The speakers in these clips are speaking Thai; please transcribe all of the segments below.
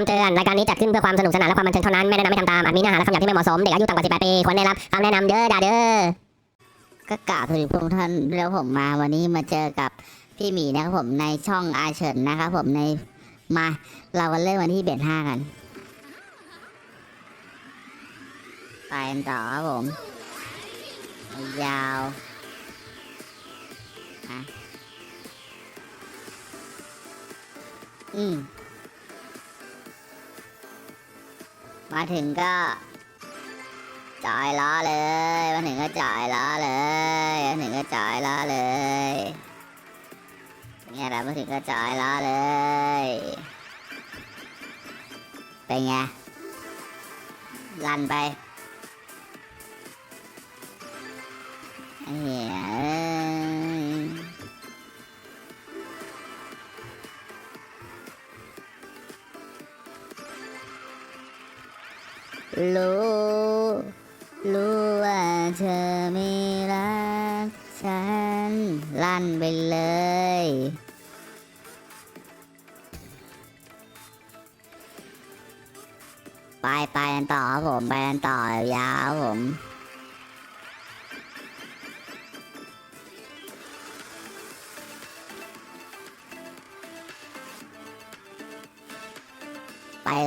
ำเตือน รายการนี้จัดขึ้นเพื่อความสนุกสนานและความบันเทิงเท่านั้น ไม่แนะนำให้ทำตาม อาจมีเนื้อหาและคำหยาบที่ไม่เหมาะสม เด็กอายุต่ำกว่า18ปีควรได้รับคำแนะนำเยอด่าเด้อ ก็กล่าวถึงพวกท่านแล้วผมมาวันนี้มาเจอกับพี่หมีนะครับผมในช่องอาเฉินนะครับผมในมาเราวันเริ่มวันที่เบ็ดห้ากันไปกันต่อครับผม ยาวอะอืม มาถึงก็จ่ายล้อเลย มาถึงก็จ่ายล้อเลยมาถึงก็จ่ายล้อเลยเนี่ยแหละมาถึงก็จ่ายล้อเลย เป็นไงลั่นไปเอ้ย รู้รู้ว่าเธอไม่รักฉัน ลั่นไปเลยไปไปกันต่อครับผม ไปกันต่อยาวครับผม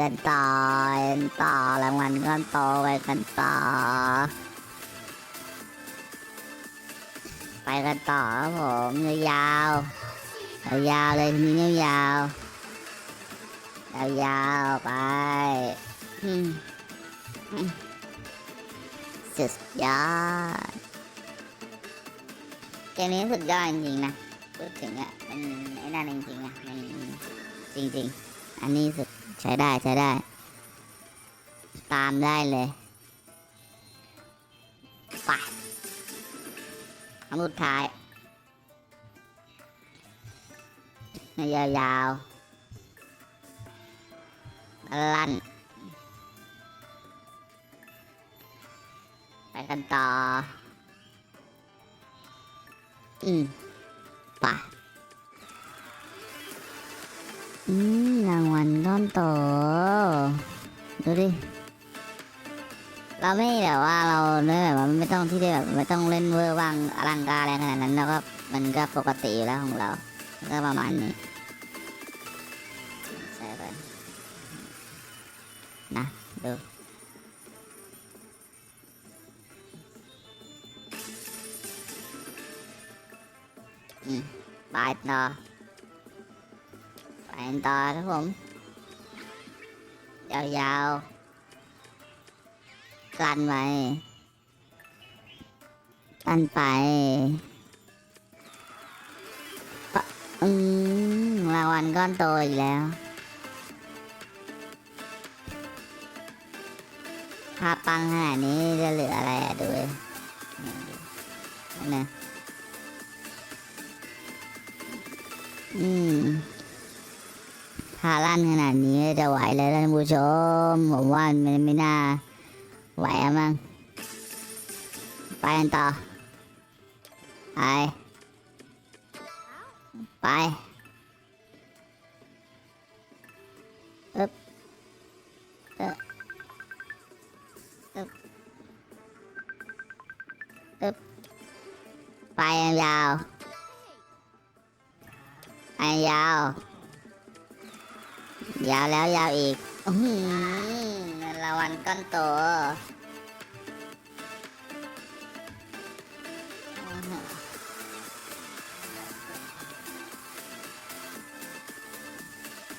กันต่อไปกันต่อรางวัลก้อนโตไปกันต่อ ไปกันต่อครับผมยาวยาวเลยทีนี้ยาวยาวไปสุดยอดเกมนี้สุดยอดจริงๆนะพูดถึงอะมันไอ้นั่นจริงๆอะมันจริง ๆ อันนี้สุด ใช้ได้ใช้ได้ ตามได้เลยไปคำสุดท้ายยาวๆลั่นไปกันต่อ อืมไป อืมรางวัลก้อนโตดูดิ เราไม่แบบว่าเราเนี่ยแบบว่าไม่ต้องที่ได้แบบไม่ต้องเล่นเวอร์วังอลังการอะไรขนาดนั้นแล้วก็มันก็ปกติอยู่แล้วของเรา ก็ประมาณนี้ใส่ไปนะดูอืมไปต่อ ไปต่อครับผม ยาวๆกลันไว้กลันไปปะอืมรางวัลก้อนโตอีกแล้ว ภาพปังขนาดนี้จะเหลืออะไรอะดูนี่นั่นนะอืม ถ้าลั่นขนาดนี้จะไหวเลยท่านผู้ชม ผมว่ามันไม่น่า ไหวอะมั้งไปกันต่อ ไป ไปอึ๊บเอ๊ะอึ๊บอึ๊บไปยาวไปยาว ยาวแล้วยาวอีกอรางวัลก้อนโต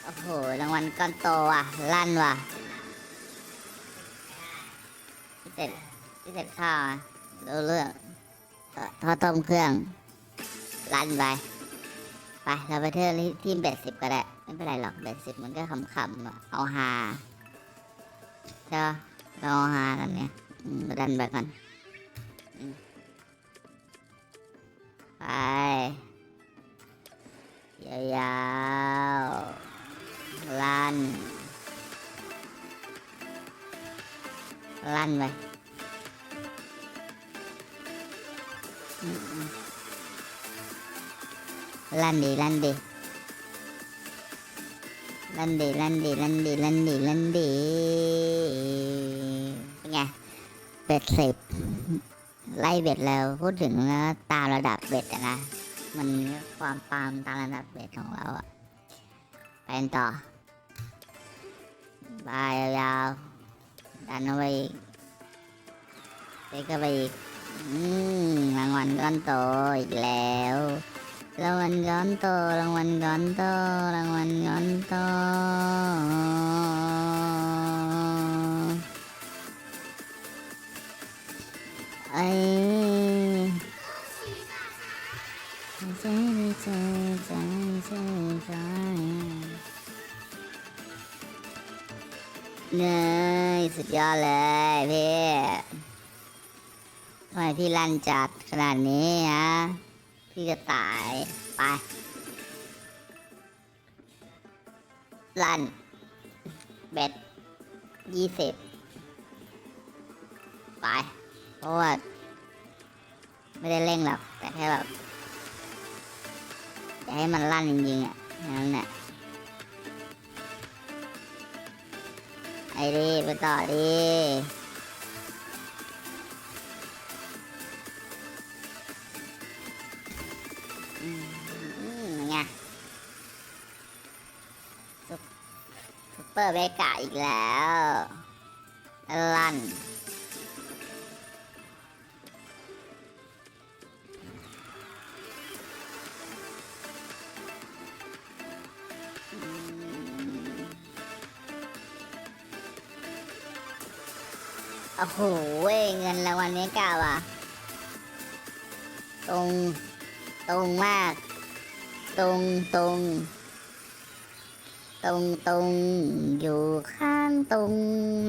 โอ้โหรางวัลก้อนโตว่ะ ลั่นว่ะพิเศษพิเศษข้าวอะรู้เรื่องเอ่อทอดต้มเครื่อง ลั่นไป ไป เราไปเที่ยวที่ทีมเบ็ดสิบก็ได้ ไม่เป็นไรหรอกเบ็ดสิบมันก็ขำๆอะเอาฮาใช่ปะเราเอาฮากันเนี่ยดันไปก่อนไปยาวๆลั่นลั่นไปลั่นดีลั่นดี ลันดีลันดีลันดีลันดีลันดีเป็นไงเบ็ดสิบไล่เบ็ดแล้วพูดถึงแล้วตามระดับเบ็ดนะ มันความปามตามระดับเบ็ดของเราอะไปกันต่อบายยาวๆดันเอาไปอีกเด็กก็ไปอีกอืมรางวัลก้อนโตอีกแล้ว รางวัลก้อนโตรางวัลก้อนโตรางวัลก้อนโตไอ้ใจใจใจใจใจเนยสุดยอดเลยพี่ทำไมพี่ลั่นจัดขนาดนี้ฮะ พี่จะตายไปลั่นเบ็ดยี่สิบไปเพราะว่าไม่ได้เร่งหรอก แต่แค่แบบจะให้มันลั่นจริงๆอะนั้นแหละไอ้ดิไปต่อดิ เปอร์เบกะอีกแล้วลั่นโอ้โหเว้ยเงินรางวัลนี้กาว่ะ ตรง ตรงมาก ตรงตรง ตรงตรงอยู่ข้างตรง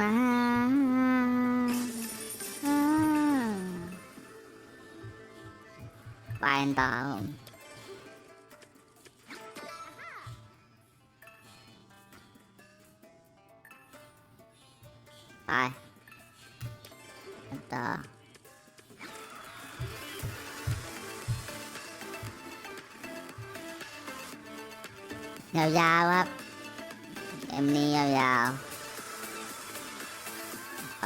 นะไปต่อไปกันต่อยาวๆครับ เกมนี้ยาวๆ ไป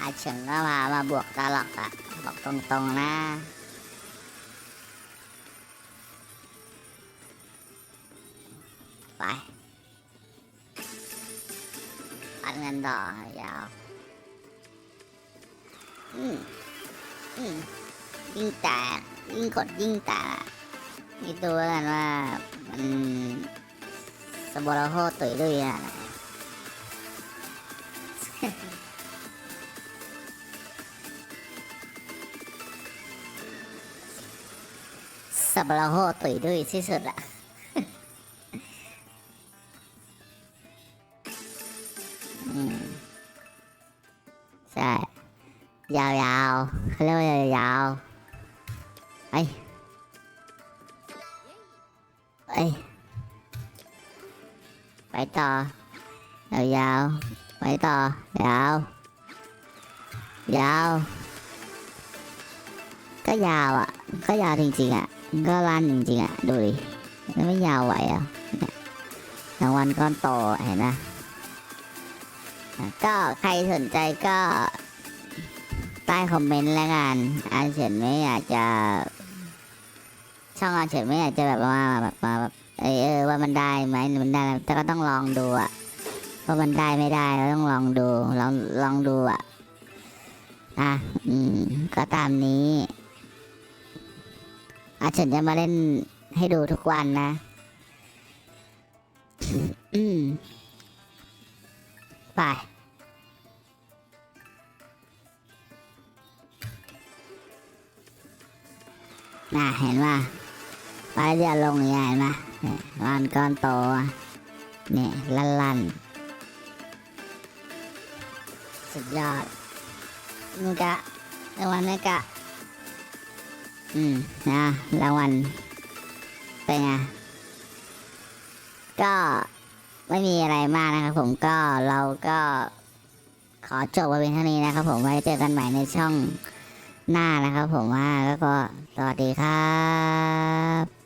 อาเฉิงก็มามาบวกตลอดอะบอกตรงๆนะไปปันกันต่อยาว อืมอืมยิ่งแตกยิ่งกดยิ่งแตกนี่ตัวกันว่ามัน สบอร์โฮตุยด้วยอะสบอร์โฮตุยด้วยที่สุดละใช่ ยาวๆเขาเรียกว่ายาวๆไปไป ไปต่อยาวๆไปต่อยาว ยาว ก็ยาวอะ ก็ยาวจริงๆอะ ก็ลั่นจริงๆอะ ดูดิไม่ยาวไหวอะรางวัลก้อนโตเห็นนะอะก็ใครสนใจก็ใต้คอมเมนต์แล้วกันอาเฉินไม่อยากจะ ช่องอาเฉินไม่อยากจะแบบว่าแบบมาแบบ เออเออว่ามันได้ไหมมันได้แต่ก็ต้องลองดูอะว่ามันได้ไม่ได้เราต้องลองดูลองลองดูอะอะอืมก็ตามนี้อาเฉินจะมาเล่นให้ดูทุกวันนะอืมไปน่ะเห็นว่าไปลายจะลงอย่างเงี้ยเห็นไหม เนี่ยร้านก้อนโตเนี่ยลั่นลั่นสุดยอดนี่กะรางวัลนี่กะ อืมนะรางวัลเป็นไงก็ไม่มีอะไรมากนะครับผมก็เราก็ขอจบไว้เพียงเท่านี้นะครับผมไว้เจอกันใหม่ในช่องหน้านะครับผมว่าแล้วก็สวัสดีครับ